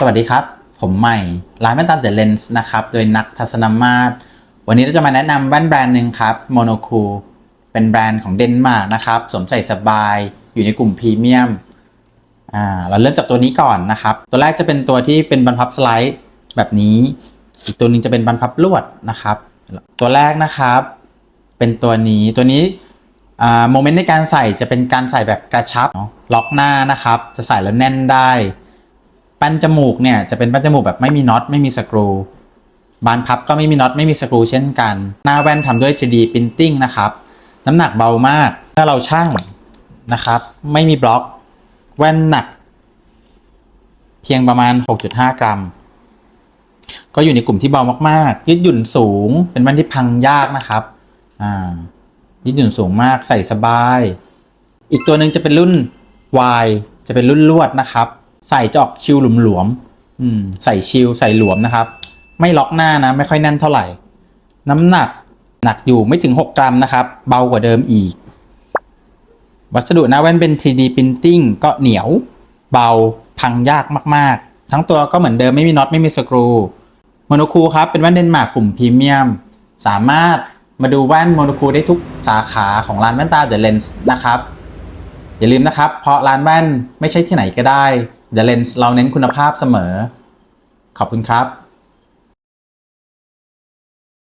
สวัสดีครับ ผมใหม่ร้านแว่นตาเดอะเลนส์นะครับ โดยนักทัศนมาตร วันนี้เราจะมาแนะนำแว่นแบรนด์หนึ่งครับโมโนคูเป็นแบรนด์ของเดนมาร์กนะครับ สวมใส่สบาย อยู่ในกลุ่มพรีเมียมอ่าเราเริ่มจากตัวนี้ก่อนนะครับ ตัวแรกจะเป็นตัวที่เป็นบรรพับสไลด์แบบนี้ อีกตัวหนึงจะเป็นบรรพับลวดนะครับ ตัวแรกนะครับ เป็นตัวนี้ ตัวนี้โมเมนต์ในการใส่จะเป็นการใส่แบบกระชับเนอะล็อกหน้านะครับ จะใส่แล้วแน่นได้ ปั้นจมูกเนี่ยจะเป็นแป้นจมูกแบบไม่มีน็อตไม่มีสกรูบานพับก็ไม่มีน็อตไม่มีสกรูเช่นกัน หน้าแว่นทำด้วย 3D Printing นะครับ น้ำหนักเบามากถ้าเราชั่งนะครับ ไม่มีบล็อกแว่นหนัก เพียงประมาณ 6.5 กรัม ก็อยู่ในกลุ่มที่เบามากๆ ยืดหยุ่นสูงเป็นแว่นที่พังยากนะครับอ่ายืดหยุ่นสูงมากใส่สบาย อีกตัวหนึ่งจะเป็นรุ่น Y จะเป็นรุ่นลวดนะครับ ใส่จะออกชิลหลวมๆอืมใส่ชิลใส่หลวมนะครับ ไม่ล็อกหน้านะ ไม่ค่อยแน่นเท่าไหร่ น้ำหนักหนักอยู่ไม่ถึง 6 กรัมนะครับ เบากว่าเดิมอีก วัสดุหน้าแว่นเป็น 3D Printing ก็เหนียว เบาพังยากมากๆ ทั้งตัวก็เหมือนเดิมไม่มีน็อตไม่มีสกรูโมโนคูครับ เป็นแว่นเดนมาร์กกลุ่มพรีเมียม สามารถมาดูแว่นโมโนคูได้ทุกสาขาของร้านแว่นตาเดอะเลนส์นะครับ อย่าลืมนะครับ เพราะร้านแว่นไม่ใช่ที่ไหนก็ได้ The Lens เราเน้นคุณภาพเสมอ ขอบคุณครับ